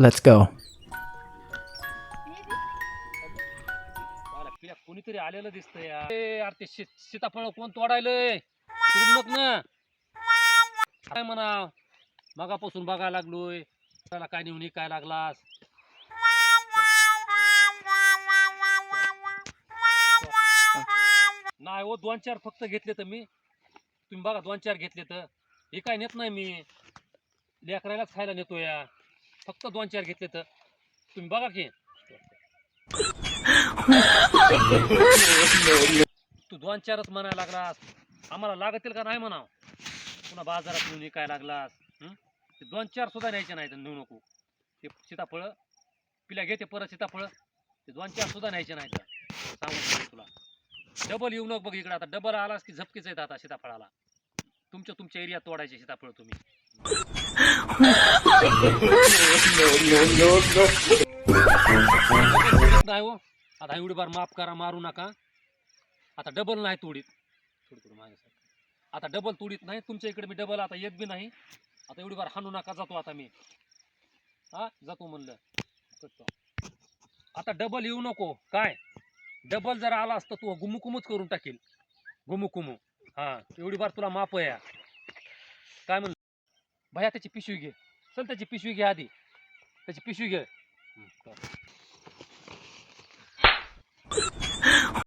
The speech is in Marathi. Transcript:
Let's go. कोणीतरी आलेलं दिसतंय यार. यार ते सीताफळ कोण तोडायलंय? सोडू ना. काय म्हणा मगापासून बघायला लागलोय. त्याला काय नेऊन काय लागलास? नाही हो दोन चार फक्त घेतले तर मी. तुम्ही बघा दोन चार घेतले तर. हे काय नेत नाही मी. लेकरायलाच खायला नेतो या. फक्त दोन चार घेतले तर. तुम्ही बघा की. तू दोन चारच म्हणायला लागलास. आम्हाला लागतील का नाही म्हणाव? पुन्हा बाजारात नेऊन काय लागलास. ते दोन चार सुद्धा न्यायचे नाही नेऊ नको. ते सीताफळ पिल्या घेते परत सीताफळ. ते दोन चार सुद्धा न्यायचे नाही तर सांगून तुला. डबल येऊ नको बघ इकडे. आता डबल आलास की झपकीच येत आता सीताफळाला. तुमच्या तुमच्या एरियात तोडायचे सीताफळ तुम्ही. नाही हो आता एवढी बार माफ करा मारू नका आता डबल नाही तोडीत. थोडी थोडी मागे आता डबल तोडीत नाही तुमच्या इकडे मी डबल आता येत बी नाही. आता एवढी बार हाणू नका जातो आता मी. हा जातो म्हणलं. आता डबल येऊ नको. काय? डबल जर आला असतं तू गुमुकुमच करून टाकील. गुमुकुमू हा एवढी बार तुला माप आहे. काय म्हणलं? भया त्याची पिशवी घे. चल त्याची पिशवी घे आधी. त्याची पिशवी घे.